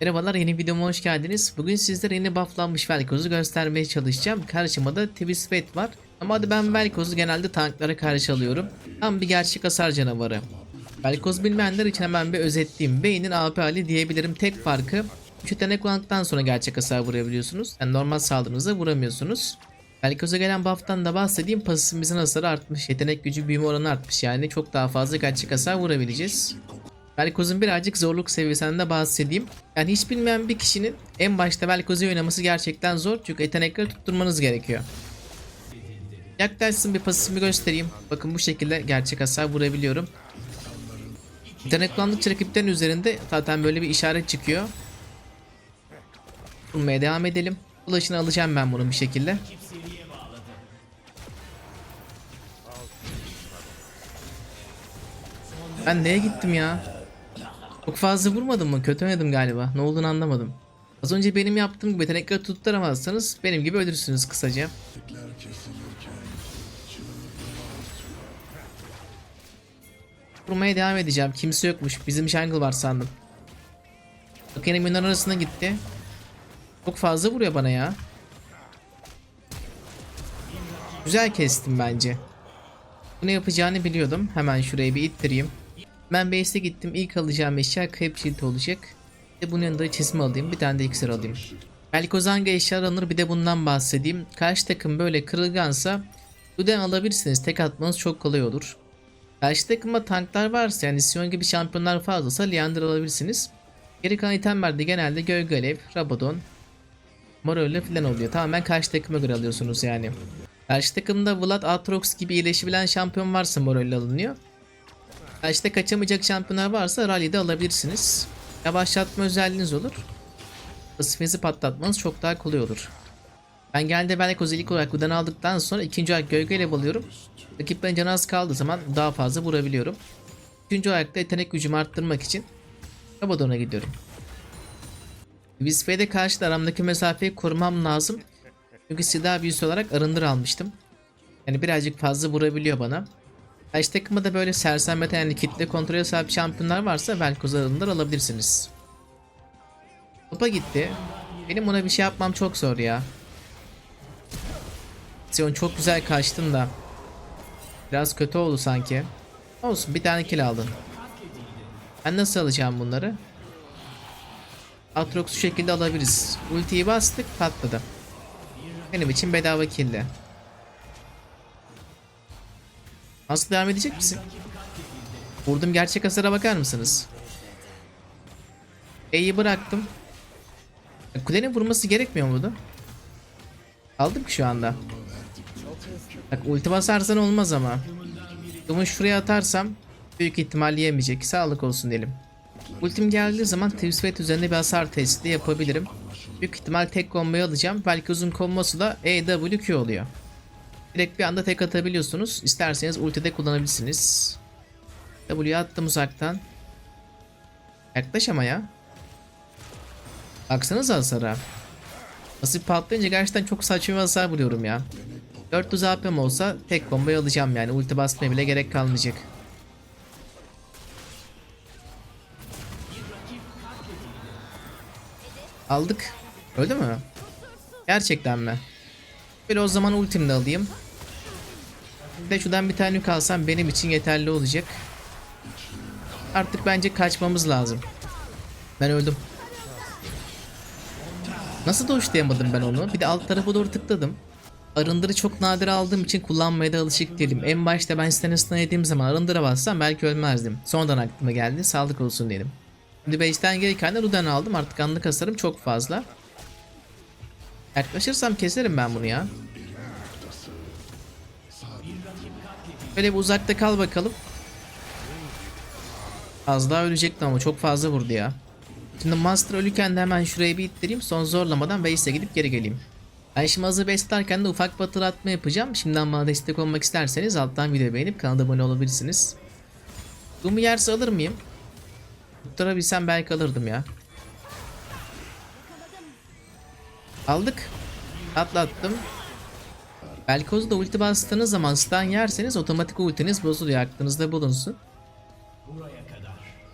Merhabalar yeni videoma hoş geldiniz. Bugün sizlere yeni bufflanmış Velkoz'u göstermeye çalışacağım. Karşıma da Twisted var. Ama hadi ben Velkoz'u genelde tanklara karşı alıyorum. Tam bir gerçek hasar canavarı. Velkoz bilmeyenler için hemen bir özetleyeyim. Beynin AP hali diyebilirim. Tek farkı 3 yetenek kullandıktan sonra gerçek hasar vurabiliyorsunuz. Yani normal saldırınızda vuramıyorsunuz. Velkoz'a gelen buff'tan da bahsedeyim. Pasifimizin hasarı artmış. Yetenek gücü büyüme oranı artmış. Yani çok daha fazla gerçek hasar vurabileceğiz. Velkoz'un birazcık zorluk seviyesinden de bahsedeyim. Yani hiç bilmeyen bir kişinin en başta Velkoz'u oynaması gerçekten zor. Çünkü yetenekleri tutturmanız gerekiyor. Yaklaşsın bir pasifimi göstereyim. Bakın bu şekilde gerçek hasar vurabiliyorum. Yetenek kullandıkça rakiplerin üzerinde zaten böyle bir işaret çıkıyor. Vurmaya devam edelim. Ulaşını alacağım ben bunun bir şekilde. Ben neye gittim ya? Çok fazla vurmadım mı? Kötü oynadım galiba. Ne olduğunu anlamadım. Az önce benim yaptığım gibi yetenekleri tutturamazsanız benim gibi ölürsünüz kısaca. Vurmaya devam edeceğim. Kimse yokmuş. Bizim jungle var sandım. Bak yine minyon arasına gitti. Çok fazla vuruyor bana ya. Güzel kestim bence. Bunu yapacağını biliyordum. Hemen şuraya bir ittireyim. Ben base'e gittim. İlk alacağım eşya kayıp shield olacak. Bir de bunun yanında çizme alayım. Bir tane de iksir alayım. Velkozanga eşya alınır. Bir de bundan bahsedeyim. Karşı takım böyle kırılgansa Luden alabilirsiniz. Tek atmanız çok kolay olur. Karşı takımda tanklar varsa yani Sion gibi şampiyonlar fazlasa Leander alabilirsiniz. Geri kalan itemlerde genelde Gölge Alev, Rabadon, Morello falan oluyor. Tamamen karşı takıma göre alıyorsunuz yani. Karşı takımda Vlad Aatrox gibi iyileşebilen şampiyon varsa Morello alınıyor. Karşıda kaçamayacak şampiyonlar varsa Rally'de alabilirsiniz. Yavaşlatma özelliğiniz olur. Pasifinizi patlatmanız çok daha kolay olur. Ben genelde Velkoz'u ilk olarak buradan aldıktan sonra ikinci olarak gölgeyle alıyorum. Rakiplerin canı az kaldığı zaman daha fazla vurabiliyorum. Üçüncü olarak da yetenek gücümü arttırmak için Rabadon'a gidiyorum. Vispe'de karşı da aramdaki mesafeyi korumam lazım. Çünkü silah büyüsü olarak arındır almıştım. Yani birazcık fazla vurabiliyor bana. Karşı takımda da böyle sersemleten yani kitle kontrolü sahip şampiyonlar varsa Velkoz arındır alabilirsiniz. Topa gitti. Benim ona bir şey yapmam çok zor ya. Sion çok güzel kaçtın da. Biraz kötü oldu sanki. Olsun bir tane kill aldın. Ben nasıl alacağım bunları? Atrox şu şekilde alabiliriz. Ultiyi bastık patladı. Benim için bedava kill'di. Nasıl devam edecek misin? Vurdum gerçek hasara bakar mısınız? E'yi bıraktım. Kulenin vurması gerekmiyor muydu? Aldım ki şu anda. Bak ulti basarsan olmaz ama. Bunu şuraya atarsam büyük ihtimal yemeyecek. Sağlık olsun diyelim. Ultim geldiği zaman Twisted üzerinde bir hasar testi yapabilirim. Büyük ihtimal tek komboyu alacağım. Belki uzun kombosu da EWQ oluyor. Direkt bir anda tek atabiliyorsunuz. İsterseniz ultide kullanabilirsiniz. W'ye attım uzaktan. Yaklaş ama ya. Baksanıza hasara. Pasif patlayınca gerçekten çok saçma bir hasar vuruyorum ya. 400 AP'm olsa tek komboyu alacağım yani. Ulti basmaya bile gerek kalmayacak. Aldık. Öldü mü? Gerçekten mi? Böyle o zaman ultimde alayım. De şuradan bir tane yük alsam benim için yeterli olacak. Artık bence kaçmamız lazım. Ben öldüm. Nasıl doşlayamadım ben onu? Bir de alt tarafa doğru tıkladım. Arındırı çok nadir aldığım için kullanmaya da alışık değilim. En başta ben Stannis'tan yediğim zaman arındıra bassam belki ölmezdim. Sonradan aklıma geldi. Sağlık olsun diyelim. Şimdi base'den gelirken de Rudan aldım. Artık anlık hasarım çok fazla. Yaklaşırsam keserim ben bunu ya. Böyle bir uzakta kal bakalım. Az daha ölecekti ama çok fazla vurdu ya. Şimdi Master ölürken de hemen şuraya bir ittireyim. Son zorlamadan base'e gidip geri geleyim. Ben şimdi hazır beslerken de ufak bir hatırlatma yapacağım. Şimdiden bana destek olmak isterseniz alttan video beğenip kanala abone olabilirsiniz. Dumu yerse alır mıyım? Tutturabilsem belki alırdım ya. Aldık. Atlattım. Velkoz'da ulti bastığınız zaman stun yerseniz otomatik ultiniz bozuluyor. Aklınızda bulunsun.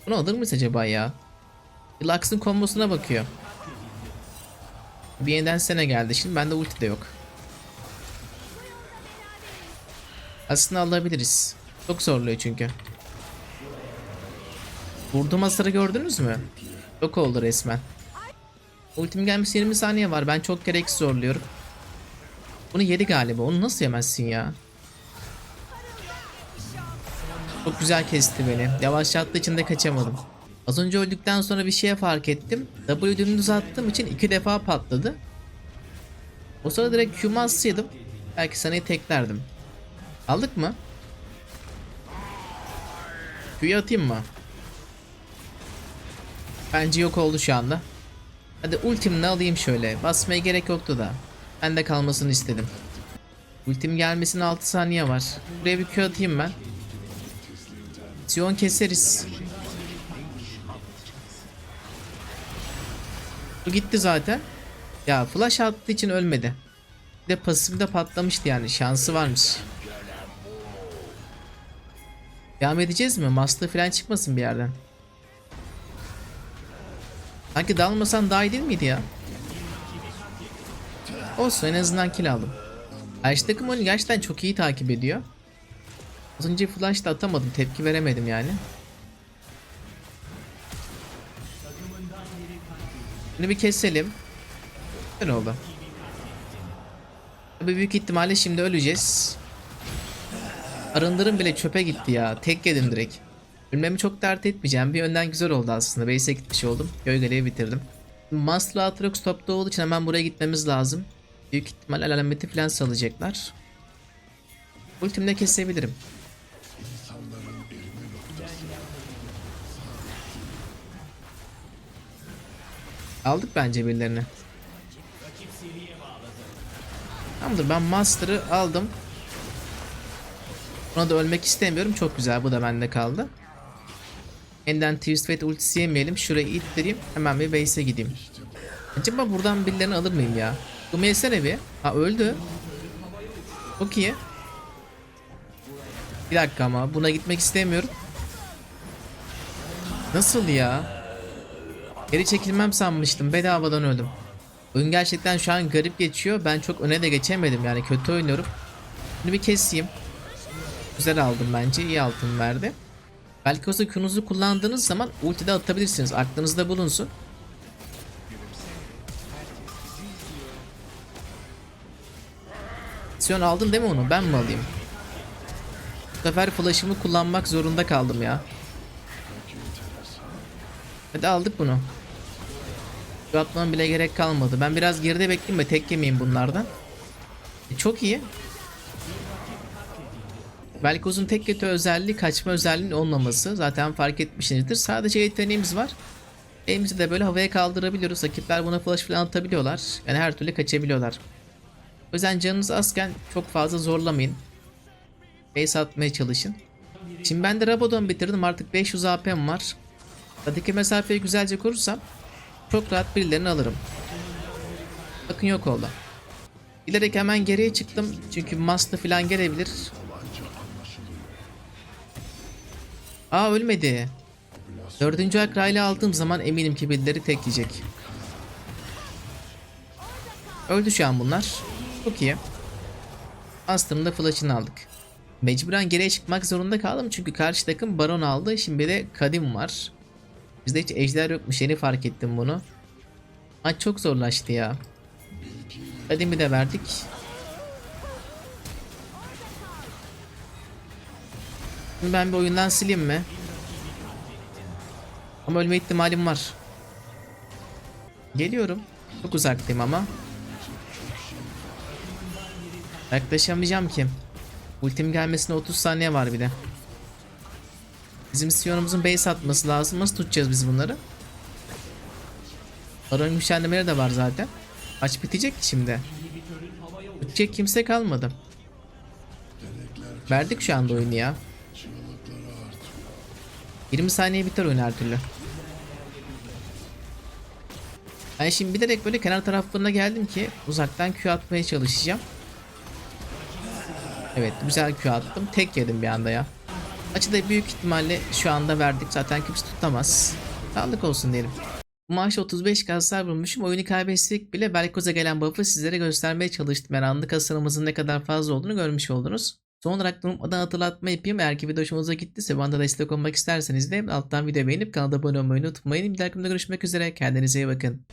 Bunu alır mıyız acaba ya? Lux'ın kombosuna bakıyor. Bir yeniden sene geldi şimdi bende ulti de yok. Aslında alabiliriz. Çok zorluyor çünkü. Vurduğum hasarı gördünüz mü? Yok oldu resmen. Ultim gelmesi 20 saniye var. Ben çok gereksiz zorluyorum. Bunu yedi galiba. Onu nasıl yemezsin ya? Çok güzel kesti beni. Yavaşlattığı için de kaçamadım. Az önce öldükten sonra bir şeye fark ettim. W dümdüz attığım için iki defa patladı. O sırada direkt Q'mu assaydım. Belki sanayı teklerdim. Aldık mı? Q'yu atayım mı? Bence yok oldu şu anda. Hadi ultimle alayım şöyle. Basmaya gerek yoktu da. Ben de kalmasını istedim. Ultim gelmesine 6 saniye var. Buraya bir Q atayım ben. Sion keseriz. Bu gitti zaten. Ya flash attığı için ölmedi. Bir de pasifde patlamıştı yani şansı varmış. Devam edeceğiz mi? Master falan çıkmasın bir yerden. Sanki dalmasan daha iyi değil miydi ya? Olsun en azından kill aldım. Karşı takım onu gerçekten çok iyi takip ediyor. Az önce flash da atamadım tepki veremedim yani. Bunu bir keselim. Güzel oldu. Tabii büyük ihtimalle şimdi öleceğiz. Arındırım bile çöpe gitti ya. Tek yedim direkt. Ölmemi çok dert etmeyeceğim. Bir önden güzel oldu aslında. Base'e gitmiş oldum. Gölgeleyi bitirdim. Master Atrox topta olduğu için hemen buraya gitmemiz lazım. Büyük ihtimalle alameti falan salacaklar. Ultimle kesebilirim. Aldık bence birilerini. Tamamdır ben Master'ı aldım. Buna da ölmek istemiyorum. Çok güzel bu da bende kaldı. Yeniden Twist Fate ultisi yemeyelim. Şurayı ittireyim. Hemen bir base'e gideyim. Acaba buradan birilerini alır mıyım ya? Bu yesene bir. Ha öldü. Çok iyi. Bir dakika ama buna gitmek istemiyorum. Nasıl ya? Geri çekilmem sanmıştım. Bedavadan öldüm. Oyun gerçekten şu an garip geçiyor. Ben çok öne de geçemedim yani kötü oynuyorum. Bunu bir keseyim. Güzel aldım bence. iyi altın verdi. Belki o Q'nuzu kullandığınız zaman ultide atabilirsiniz. Aklınızda bulunsun. Sion aldın değil mi onu? Ben mi alayım? Bu sefer flash'ımı kullanmak zorunda kaldım ya. Hadi aldık bunu. Şu atmam bile gerek kalmadı. Ben biraz geride bekleyeyim ve tek yemeyeyim bunlardan. E, çok iyi. Velkoz'un tek kötü özelliği kaçma özelliğinin olmaması. Zaten fark etmişsinizdir. Sadece yeteneğimiz var. Elimizi de böyle havaya kaldırabiliyoruz. Rakipler buna flash falan atabiliyorlar. Yani her türlü kaçabiliyorlar. O yüzden canınız azken çok fazla zorlamayın. Base atmaya çalışın. Şimdi ben de Rabadon bitirdim. Artık 500 AP'm var. Aradaki mesafeyi güzelce korursam çok rahat birilerini alırım. Bakın yok oldu. Bilerek hemen geriye çıktım. Çünkü Master falan gelebilir. Aa ölmedi. Dördüncü akrayla aldığım zaman eminim ki birileri tek yiyecek. Öldü şu an bunlar. Çok iyi. Master'ın da flash'ını aldık. Mecburen geriye çıkmak zorunda kaldım çünkü karşı takım baron aldı. Şimdi de kadim var. Bizde hiç ejder yokmuş yeni fark ettim bunu. Maç çok zorlaştı ya. Kadimi de verdik. Şimdi ben bir oyundan sileyim mi? Ama ölme ihtimalim var. Geliyorum. Çok uzaktayım ama. Yaklaşamayacağım ki. Ultim gelmesine 30 saniye var bir de. Bizim Sion'umuzun base atması lazım. Nasıl tutacağız biz bunları? Baron güçlendirmeleri de var zaten. Maç bitecek ki şimdi. Tutacak kimse kalmadı. Verdik şu anda oyunu ya. 20 saniye biter oyun her türlü. Ben şimdi bilerek böyle kenar taraflarına geldim ki uzaktan Q atmaya çalışacağım. Evet güzel Q attım. Tek yedim bir anda ya. Açıda büyük ihtimalle şu anda verdik. Zaten kimse tutamaz. Sağlık olsun diyelim. Maçta 35 kaslar bulmuşum. Oyunu kaybetsek bile Velkoz'a gelen buff'ı sizlere göstermeye çalıştım. Yani anlık hasarımızın ne kadar fazla olduğunu görmüş oldunuz. Son olarak da unutmadan hatırlatma yapayım. Eğer ki video hoşunuza gittiyse bana destek olmak isterseniz de alttan video beğenip kanala abone olmayı unutmayın. Bir dahaki görüşmek üzere. Kendinize iyi bakın.